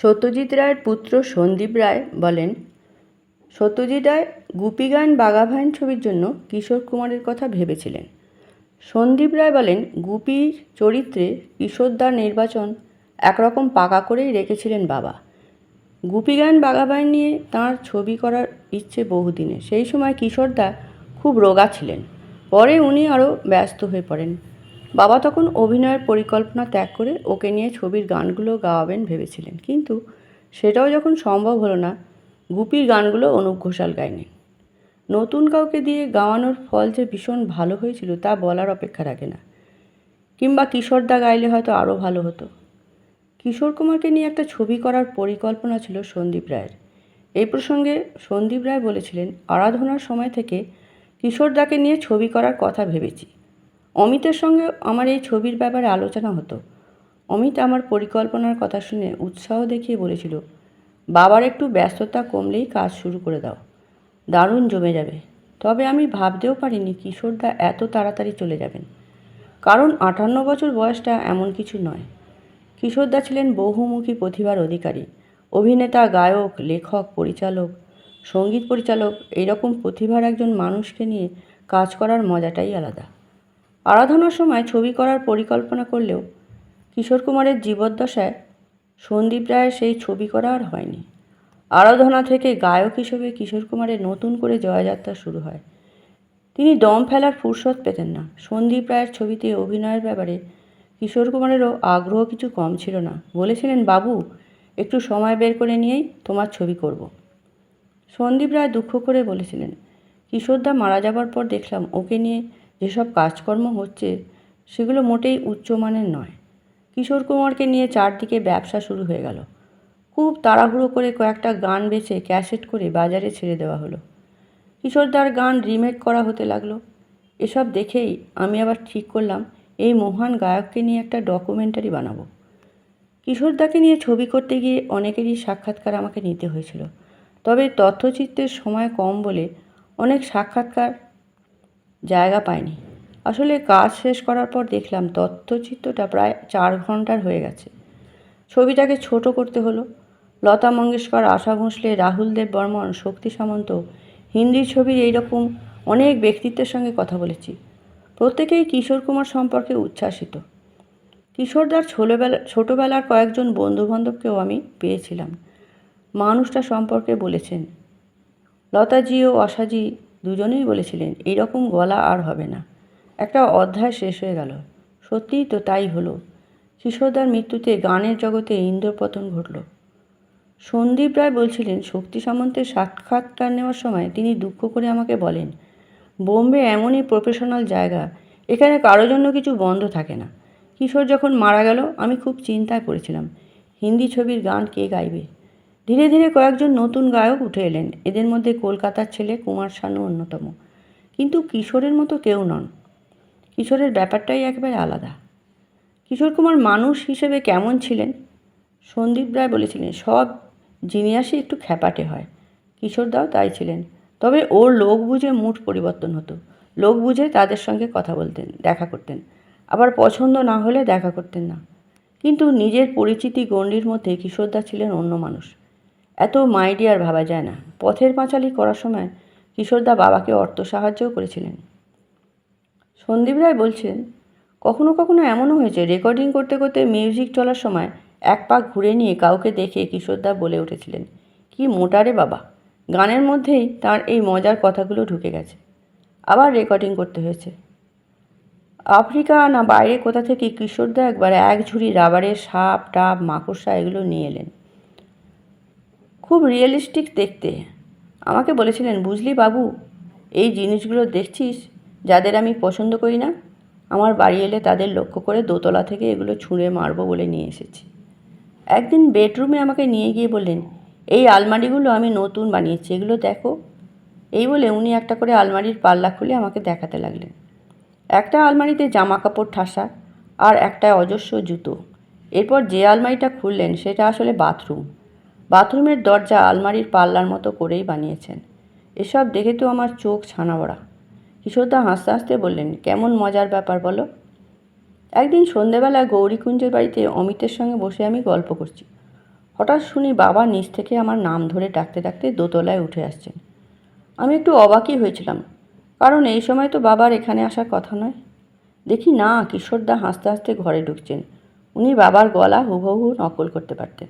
সত্যজিৎ রায়ের পুত্র সন্দীপ রায় বলেন, সত্যজিৎ রায় গুপিগান বাঘাভাইন ছবির জন্য কিশোর কুমারের কথা ভেবেছিলেন। সন্দীপ রায় বলেন, গুপির চরিত্রে কিশোরদার নির্বাচন একরকম পাকা করেই রেখেছিলেন বাবা। গুপিগান বাঘাবাইন নিয়ে তাঁর ছবি করার ইচ্ছে বহুদিনে সেই সময় কিশোরদা খুব রোগা ছিলেন। পরে উনি আরও ব্যস্ত হয়ে পড়েন। বাবা তখন অভিনয়ের পরিকল্পনা ত্যাগ করে ওকে নিয়ে ছবির গানগুলো গাওয়াবেন ভেবেছিলেন। কিন্তু সেটাও যখন সম্ভব হলো না, গুপির গানগুলো অনুপ ঘোষাল গায়নি। নতুন কাউকে দিয়ে গাওয়ানোর ফল যে ভীষণ ভালো হয়েছিল তা বলার অপেক্ষা রাখে না। কিংবা কিশোরদা গাইলে হয়তো আরও ভালো হতো। কিশোর কুমারকে নিয়ে একটা ছবি করার পরিকল্পনা ছিল সন্দীপ রায়ের। এই প্রসঙ্গে সন্দীপ রায় বলেছিলেন, আরাধনার সময় থেকে কিশোরদাকে নিয়ে ছবি করার কথা ভেবেছি। অমিতের সঙ্গে আমার এই ছবির ব্যাপারে আলোচনা হতো। অমিত আমার পরিকল্পনার কথা শুনে উৎসাহ দেখিয়ে বলেছিল, বাবার একটু ব্যস্ততা কমলেই কাজ শুরু করে দাও। দারুণ জমে যাবে। তবে আমি ভাবতেও পারিনি কিশোরদা এত তাড়াতাড়ি চলে যাবেন। কারণ আটান্ন বছর বয়সটা এমন কিছু নয়। কিশোরদা ছিলেন বহুমুখী প্রতিভার অধিকারী। অভিনেতা, গায়ক, লেখক, পরিচালক, সংগীত পরিচালক, এইরকম প্রতিভার একজন মানুষকে নিয়ে কাজ করার মজাটাই আলাদা। আরাধনার সময় ছবি করার পরিকল্পনা করলেও কিশোর কুমারের জীবদ্দশায় সন্দীপ রায়ের সেই ছবি করা আর হয়নি। আরাধনা থেকে গায়ক হিসেবে কিশোর কুমারের নতুন করে জয়যাত্রা শুরু হয়। তিনি দম ফেলার ফুরসত পেতেন না। সন্দীপ রায়ের ছবিতে অভিনয়ের ব্যাপারে কিশোর কুমারেরও আগ্রহ কিছু কম ছিল না। বলেছিলেন, বাবু, একটু সময় বের করে নিয়েই তোমার ছবি করব। সন্দীপ রায় দুঃখ করে বলেছিলেন, কিশোরদা মারা যাবার পর দেখলাম ওকে নিয়ে যেসব কাজকর্ম হচ্ছে, সেগুলো মোটেই উচ্চমানের নয়। কিশোর কুমারকে নিয়ে চারদিকে ব্যবসা শুরু হয়ে গেল। খুব তাড়াহুড়ো করে কয়েকটা গান বেছে ক্যাসেট করে বাজারে ছেড়ে দেওয়া হলো। কিশোরদার গান রিমেক করা হতে লাগল। এসব দেখেই আমি আবার ঠিক করলাম, এই মহান গায়ককে নিয়ে একটা ডকুমেন্টারি বানাবো। কিশোরদাকে নিয়ে ছবি করতে গিয়ে অনেকেরই সাক্ষাৎকার আমাকে নিতে হয়েছিল। তবে তথ্যচিত্রের সময় কম বলে অনেক সাক্ষাৎকার জায়গা পায়নি আসলে কাজ শেষ করার পর দেখলাম তথ্যচিত্রটা প্রায় চার ঘণ্টার হয়ে গেছে। ছবিটাকে ছোট করতে হলো। লতা মঙ্গেশকর, আশা ভোঁসলে, রাহুল দেব বর্মন, শক্তি সামন্ত, হিন্দি ছবির এইরকম অনেক ব্যক্তিত্বের সঙ্গে কথা বলেছি। প্রত্যেকেই কিশোর কুমার সম্পর্কে উচ্ছ্বাসিত। কিশোরদার ছোটোবেলা ছোটোবেলার কয়েকজন বন্ধুবান্ধবকেও আমি পেয়েছিলাম। মানুষটা সম্পর্কে বলেছেন। লতাজি ও আশাজি দুজনেই বলেছিলেন, এইরকম গলা আর হবে না। একটা অধ্যায় শেষ হয়ে গেল। সত্যিই তো তাই হলো। কিশোরদার মৃত্যুতে গানের জগতে ইন্দ্রপতন ঘটল। সন্দীপ রায় বলছিলেন, শক্তি সামন্তের সাক্ষাৎকার নেওয়ার সময় তিনি দুঃখ করে আমাকে বলেন, বোম্বে এমনই প্রফেশনাল জায়গা, এখানে কারও জন্য কিছু বন্ধ থাকে না। কিশোর যখন মারা গেল, আমি খুব চিন্তায় পড়েছিলাম, হিন্দি ছবির গান কে গাইবে? ধীরে ধীরে কয়েকজন নতুন গায়ক উঠে এলেন। এদের মধ্যে কলকাতার ছেলে কুমার শানু অন্যতম। কিন্তু কিশোরের মতো কেউ নন। কিশোরের ব্যাপারটাই একেবারে আলাদা। কিশোর কুমার মানুষ হিসেবে কেমন ছিলেন? সন্দীপ রায় বলেছিলেন, সব জিনিয়াসই একটু খ্যাপাটে হয়। কিশোরদাও তাই ছিলেন। তবে ওর লোক বুঝে মুঠ পরিবর্তন হতো। লোক বুঝে তাদের সঙ্গে কথা বলতেন, দেখা করতেন। আবার পছন্দ না হলে দেখা করতেন না। কিন্তু নিজের পরিচিতি গণ্ডির মধ্যে কিশোরদা ছিলেন অন্য মানুষ। এত মাইডিয়ার ভাবা যায় না। পথের পাঁচালি করার সময় কিশোরদা বাবাকে অর্থ সাহায্যও করেছিলেন। সন্দীপ রায় বলছেন, কখনো কখনো এমনও হয়েছে রেকর্ডিং করতে করতে মিউজিক চলার সময় এক পাক ঘুরে নিয়ে কাউকে দেখে কিশোরদা বলে উঠেছিলেন, কি মোটারে বাবা। গানের মধ্যেই তার এই মজার কথাগুলো ঢুকে গেছে। আবার রেকর্ডিং করতে হয়েছে। আফ্রিকা না বাইরে কোথা থেকে কিশোরদা একবার এক ঝুড়ি রাবারের সাপ, টাপ, মাকড়সা এগুলো নিয়ে এলেন। খুব রিয়েলিস্টিক দেখতে। আমাকে বলেছিলেন, বুঝলি বাবু, এই জিনিসগুলো দেখছিস যাদের আমি পছন্দ করি না? আমার বাড়ি এলে তাদের লক্ষ্য করে দোতলা থেকে এগুলো ছুঁড়ে মারবো বলে নিয়ে এসেছি। একদিন বেডরুমে আমাকে নিয়ে গিয়ে বললেন, এই আলমারিগুলো আমি নতুন বানিয়েছি, এগুলো দেখো। এই বলে উনি একটা করে আলমারির পাল্লা খুলে আমাকে দেখাতে লাগলেন। একটা আলমারিতে জামা কাপড় ঠাসা আর একটা অজস্র জুতো। এরপর যে আলমারিটা খুললেন সেটা আসলে বাথরুম। বাথরুমের দরজা আলমারির পাল্লার মতো করেই বানিয়েছেন। এসব দেখে তো আমার চোখ ছানা বড়া কিশোরদা হাসতে হাসতে বললেন, কেমন মজার ব্যাপার বলো? একদিন সন্ধেবেলা গৌরীকুঞ্জের বাড়িতে অমিতের সঙ্গে বসে আমি গল্প করছি। হঠাৎ শুনি বাবা নিচ থেকে আমার নাম ধরে ডাকতে ডাকতে দোতলায় উঠে আসছেন। আমি একটু অবাকই হয়েছিলাম, কারণ এই সময় তো বাবার এখানে আসার কথা নয়। দেখি না, কিশোরদা হাসতে হাসতে ঘরে ঢুকছেন। উনি বাবার গলা হুবহু নকল করতে পারতেন।